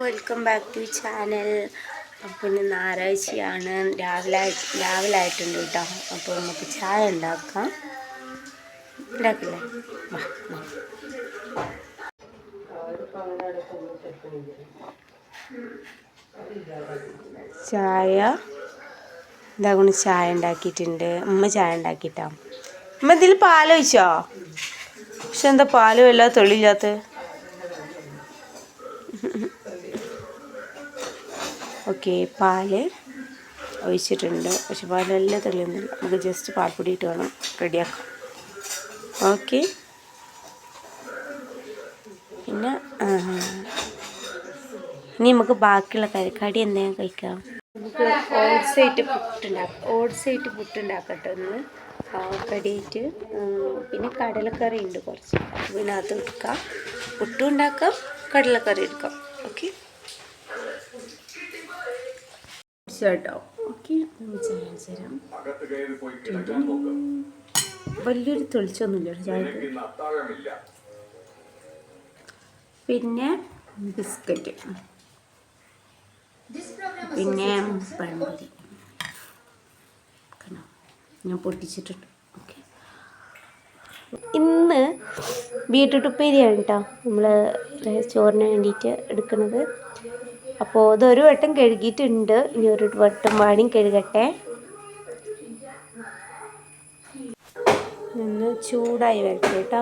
Welcome back to channel അപ്പം ഇന്ന് ഞായറാഴ്ചയാണ്. രാവിലെ രാവിലെ ആയിട്ടുണ്ട് കേട്ടോ. അപ്പോൾ നമുക്ക് ചായ ഉണ്ടാക്കാം. ഉണ്ടാക്കില്ലേ. ചായ. ഇതാ കൊണ്ട് ചായ ഉണ്ടാക്കിയിട്ടുണ്ട്. ഉമ്മ ചായ ഉണ്ടാക്കിയിട്ടാ. ഉമ്മ ഇതിൽ പാലൊഴിച്ചോ പക്ഷെ എന്താ പാലും അല്ല തെളിയില്ലാത്ത ഓക്കെ പാൽ ഒഴിച്ചിട്ടുണ്ട്. പക്ഷെ പാലെല്ലാം തെളിയുന്നില്ല നമുക്ക് ജസ്റ്റ് പാൽപ്പൊടി ഇട്ട് വേണം റെഡിയാക്കാം. ഓക്കെ. പിന്നെ ഇനി നമുക്ക് ബാക്കിയുള്ള കടി എന്തെങ്കിലും കഴിക്കാം. നമുക്ക് ഓട്സ് ആയിട്ട് പുട്ടുണ്ടാക്കാം ഓട്സ് ആയിട്ട് പുട്ടുണ്ടാക്കട്ടെ ഒന്ന്. കടിയിട്ട് പിന്നെ കടലക്കറി ഉണ്ട് കുറച്ച്. അപ്പോൾ ഇതിനകത്ത് അത് എടുക്കാം പുട്ടും ഉണ്ടാക്കാം കടലക്കറി എടുക്കാം. ഓക്കെ. കേട്ടോ ഓക്കെ ചായ തരാം. വലിയൊരു തെളിച്ചൊന്നുമില്ല ചായക്ക്. പിന്നെ ബിസ്ക്കറ്റ്. പിന്നെ പഴംപൊരി. കണ്ടോ? ഞാൻ പൊട്ടിച്ചിട്ടുണ്ട്. ഓക്കെ. ഇന്ന് ബീട്രൂട്ട് ഉപ്പേരിയാണ് കേട്ടോ നമ്മൾ ചോറിന് വേണ്ടിയിട്ട് എടുക്കുന്നത്. അപ്പോൾ ഇതൊരു വട്ടം കഴുകിയിട്ടുണ്ട്. ഇനി ഒരു വട്ടം വാണിയും കഴുകട്ടെ. നിന്ന് ചൂടായി വരട്ടെ കേട്ടോ.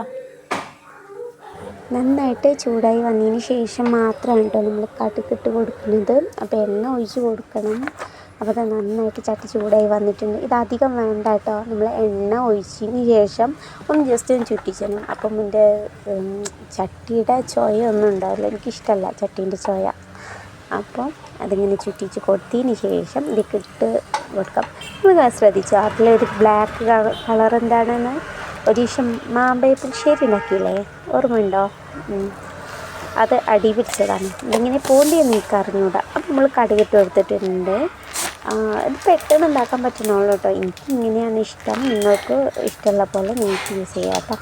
നന്നായിട്ട് ചൂടായി വന്നതിന് ശേഷം മാത്രമാണ് കേട്ടോ നമ്മൾ കടുക്കിട്ട് കൊടുക്കുന്നത്. അപ്പോൾ എണ്ണ ഒഴിച്ച് കൊടുക്കണം. അപ്പോൾ അത് നന്നായിട്ട് ചട്ടി ചൂടായി വന്നിട്ടുണ്ട്. ഇത് അധികം വേണ്ട കേട്ടോ. നമ്മൾ എണ്ണ ഒഴിച്ചതിന് ശേഷം ഒന്ന് ജസ്റ്റ് ഒന്ന് ചുറ്റിച്ചണം അപ്പം എന്റെ ചട്ടിയുടെ ചോയ ഒന്നും ഉണ്ടാവില്ല. എനിക്കിഷ്ടമല്ല ചട്ടീന്റെ ചോയ. അപ്പോൾ അതിങ്ങനെ ചുറ്റിച്ച് കൊടുത്തതിന് ശേഷം ഇതിക്കിട്ട് കൊടുക്കാം. നിങ്ങൾ ശ്രദ്ധിച്ചോ? അതിലൊരു ബ്ലാക്ക് കളർ എന്താണെന്ന്? ഒരു ദിവസം മാമ്പഴ പുളിശ്ശേരി ഉണ്ടാക്കിയില്ലേ? ഓർമ്മയുണ്ടോ ഉണ്ടോ? അത് അടി പിടിച്ചതാണ്. ഇതിങ്ങനെ പോണ്ടിയെന്ന് എനിക്ക് അറിഞ്ഞൂടാ. അപ്പം നമ്മൾ കടുകിട്ട് കൊടുത്തിട്ടുണ്ട്. ഇത് പെട്ടെന്ന് ഉണ്ടാക്കാൻ പറ്റുന്നുള്ളൂ കേട്ടോ. എനിക്ക് ഇങ്ങനെയാണ് ഇഷ്ടം. നിങ്ങൾക്ക് ഇഷ്ടമുള്ള പോലെ നിങ്ങൾക്ക് യൂസ് ചെയ്യാം കേട്ടോ.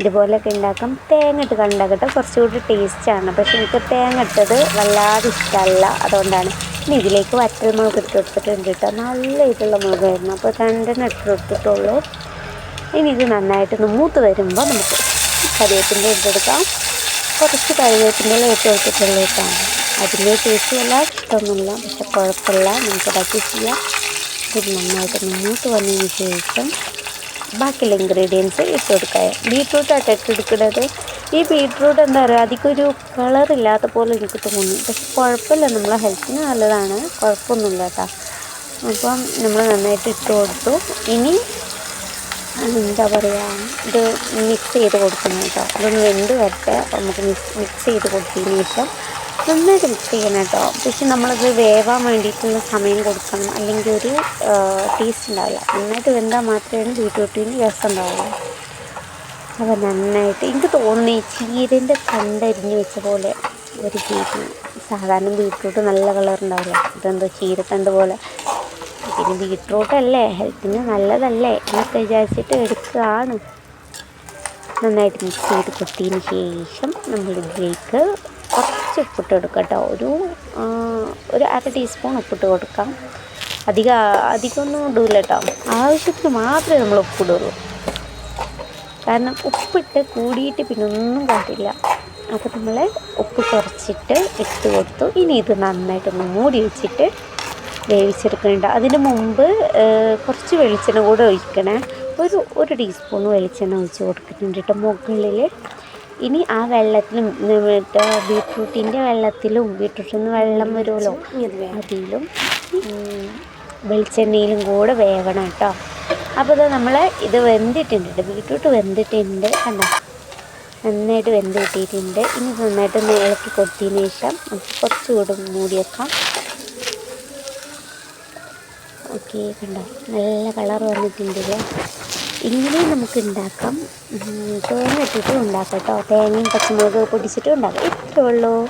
ഇതുപോലെയൊക്കെ ഉണ്ടാക്കാം. തേങ്ങ ഇട്ട് കണ്ടാക്കട്ടെ കുറച്ചുകൂടി ടേസ്റ്റാണ് പക്ഷെ എനിക്ക് തേങ്ങ ഇട്ടത് വല്ലാതെ ഇഷ്ടമല്ല. അതുകൊണ്ടാണ് ഇനി ഇതിലേക്ക് വറ്റൽ മുളക് ഇട്ട് കൊടുത്തിട്ടുണ്ട് കേട്ടോ. നല്ല ഇതുള്ള മുളകായിരുന്നു. അപ്പോൾ രണ്ടെണ്ണം ഇട്ട് കൊടുത്തിട്ടുള്ളൂ. ഇനി ഇത് നന്നായിട്ടൊന്ന് മൂത്ത് വരുമ്പോൾ നമുക്ക് കറിവേപ്പിന്റെ ഇട്ടെടുക്കാം കുറച്ച് കറിവേപ്പിന്റെ ഇട്ട് കൊടുത്തിട്ടുള്ളൂ കേട്ടോ. അതിന്റെ ടേസ്റ്റ് വല്ല ഇഷ്ടമൊന്നുമില്ല. പക്ഷെ കുഴപ്പമില്ല. നമുക്ക് അഡ്ജസ്റ്റ് ചെയ്യാം. ഇത് നന്നായിട്ട് മൂത്ത് വന്നതിന് ശേഷം ബാക്കിയുള്ള ഇൻഗ്രീഡിയൻസ് ഇട്ട് കൊടുക്കുക. ബീട്രൂട്ടായിട്ട് ഇട്ടെടുക്കുന്നത് ഈ ബീട്രൂട്ട് എന്താ പറയുക അധികമൊരു കളറില്ലാത്ത പോലെ എനിക്ക് തോന്നുന്നു. പക്ഷെ കുഴപ്പമില്ല നമ്മളെ ഹെൽത്തിന് നല്ലതാണ്. കുഴപ്പമൊന്നുമില്ല കേട്ടോ. അപ്പം നമ്മൾ നന്നായിട്ട് ഇട്ട് കൊടുത്തു. ഇനി എന്താ പറയുക ഇത് മിക്സ് ചെയ്ത് കൊടുക്കണം കേട്ടോ. അതൊന്ന് വെന്ത് വരട്ടെ. നമുക്ക് മിക്സ് മിക്സ് ചെയ്ത് കൊടുത്തതിന് ശേഷം നന്നായിട്ട് മിക്സ് ചെയ്യണം കേട്ടോ. പക്ഷെ നമ്മളത് വേവാൻ വേണ്ടിയിട്ടുള്ള സമയം കൊടുക്കണം. അല്ലെങ്കിൽ ഒരു ടേസ്റ്റ് ഉണ്ടാവില്ല. നന്നായിട്ട് വെന്താൽ മാത്രമേ ബീട്രൂട്ടിന് രസം ഉണ്ടാവുള്ളൂ. അപ്പോൾ നന്നായിട്ട് എനിക്ക് തോന്നുന്നു ഈ ചീരന്റെ കണ്ടരിഞ്ഞ് വെച്ച പോലെ ഒരു ചീര സാധാരണ ബീട്രൂട്ട് നല്ല കളർ ഉണ്ടാവില്ല. ഇതെന്തോ ചീരത്തണ്ട് പോലെ. പിന്നെ ബീട്രൂട്ടല്ലേ ഹെൽത്തിന് നല്ലതല്ലേ? എന്നൊക്കെ വിചാരിച്ചിട്ട് എടുക്കുകയാണ്. നന്നായിട്ട് മിക്സ് ചെയ്ത് കൊത്തിയതിന് ശേഷം നമ്മൾ ഇതിലേക്ക് കുറച്ച് ഉപ്പിട്ട് കൊടുക്കാം കേട്ടോ ഒരു ഒരു അര ടീസ്പൂൺ ഉപ്പിട്ട് കൊടുക്കാം. അധികം അധികമൊന്നും ഇടില്ല കേട്ടോ ആവശ്യത്തിന് മാത്രമേ നമ്മൾ ഉപ്പിടുള്ളൂ. കാരണം ഉപ്പിട്ട് കൂടിയിട്ട് പിന്നെ ഒന്നും കാട്ടില്ല. അപ്പോൾ നമ്മൾ ഉപ്പ് കുറച്ചിട്ട് ഇട്ട് കൊടുത്തു. ഇനി ഇത് നന്നായിട്ടൊന്ന് മൂടി വെച്ചിട്ട് വേവിച്ചെടുക്കുന്നുണ്ട് അതിന് മുമ്പ് കുറച്ച് വെളിച്ചെണ്ണ കൂടെ ഒഴിക്കണേ. ഒരു ഒരു ടീസ്പൂൺ വെളിച്ചെണ്ണ ഒഴിച്ച് കൊടുക്കുന്നുണ്ട് കേട്ടോ മുകളിൽ ഇനി ആ വെള്ളത്തിലും മറ്റേ ബീട്രൂട്ടിന്റെ വെള്ളത്തിലും ബീട്രൂട്ടിൽ നിന്ന് വെള്ളം വരുമല്ലോ? അതിലും വെളിച്ചെണ്ണയിലും കൂടെ വേവണം കേട്ടോ. അപ്പോൾ ഇത് നമ്മൾ ഇത് വെന്തിട്ടുണ്ട് ട്ടോ. ബീട്രൂട്ട് വെന്തിട്ടുണ്ട്. കണ്ടോ? നന്നായിട്ട് വെന്ത് കിട്ടിയിട്ടുണ്ട് ഇനി നന്നായിട്ട് ഒന്ന് ഇളക്കി കൊടുത്തതിന് ശേഷം നമുക്ക് കുറച്ചുകൂടെ മൂടി വെക്കാം. ഓക്കെ കണ്ടോ? നല്ല കളർ വന്നിട്ടുണ്ടല്ലേ ഇങ്ങനെയും നമുക്ക് ഉണ്ടാക്കാം. തേങ്ങ ഇട്ടിട്ടും ഉണ്ടാക്കാം കേട്ടോ. തേങ്ങയും പച്ചമുളകും പൊടിച്ചിട്ടും ഉണ്ടാക്കാം. ഇത്രയേ ഉള്ളൂ.